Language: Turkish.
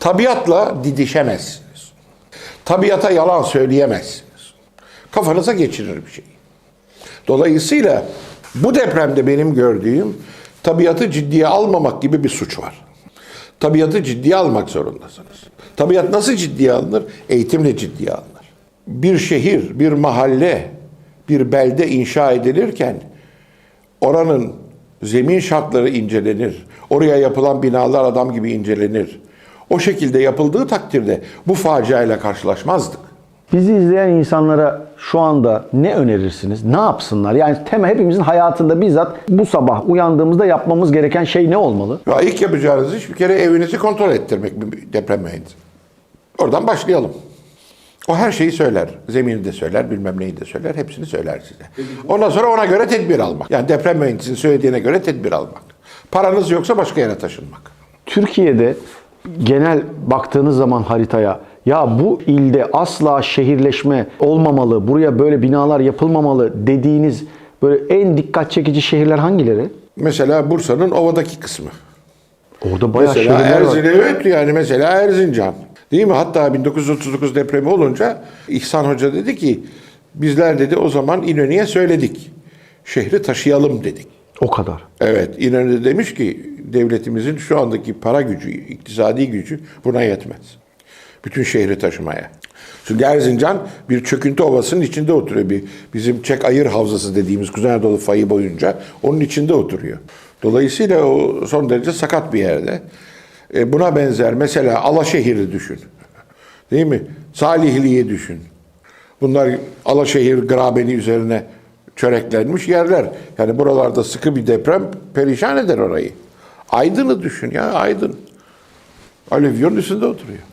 Tabiatla didişemezsiniz. Tabiata yalan söyleyemezsiniz. Kafanıza geçirir bir şey. Dolayısıyla bu depremde benim gördüğüm tabiatı ciddiye almamak gibi bir suç var. Tabiatı ciddiye almak zorundasınız. Tabiat nasıl ciddiye alınır? Eğitimle ciddiye alınır. Bir şehir, bir mahalle, bir belde inşa edilirken oranın zemin şartları incelenir. Oraya yapılan binalar adam gibi incelenir. O şekilde yapıldığı takdirde bu faciayla karşılaşmazdık. Bizi izleyen insanlara şu anda ne önerirsiniz? Ne yapsınlar? Yani temel hepimizin hayatında bizzat bu sabah uyandığımızda yapmamız gereken şey ne olmalı? Ya ilk yapacağınız iş bir kere evinizi kontrol ettirmek bir deprem mühendisi. Oradan başlayalım. O her şeyi söyler. Zemini de söyler, bilmem neyi de söyler. Hepsini söyler size. Ondan sonra ona göre tedbir almak. Yani deprem mühendisinin söylediğine göre tedbir almak. Paranız yoksa başka yere taşınmak. Türkiye'de genel baktığınız zaman haritaya ya bu ilde asla şehirleşme olmamalı, buraya böyle binalar yapılmamalı dediğiniz böyle en dikkat çekici şehirler hangileri? Mesela Bursa'nın ovadaki kısmı. Orada bayağı Mesela şehirler var. Erzin, evet yani mesela Erzincan. Değil mi? Hatta 1939 depremi olunca İhsan Hoca dedi ki bizler dedi o zaman İnönü'ye söyledik. Şehri taşıyalım dedik. O kadar. Evet İnönü de demiş ki devletimizin şu andaki para gücü, iktisadi gücü buna yetmez. Bütün şehri taşımaya. Çünkü Erzincan bir çöküntü ovasının içinde oturuyor. Bir, bizim Çek Ayır Havzası dediğimiz Kuzey Anadolu fayı boyunca onun içinde oturuyor. Dolayısıyla o son derece sakat bir yerde. E, buna benzer mesela Alaşehir'i düşün. Değil mi? Salihli'yi düşün. Bunlar Alaşehir grabeni üzerine çöreklenmiş yerler. Yani buralarda sıkı bir deprem perişan eder orayı. Aydın'ı düşün ya Aydın. Alüvyon üstünde oturuyor.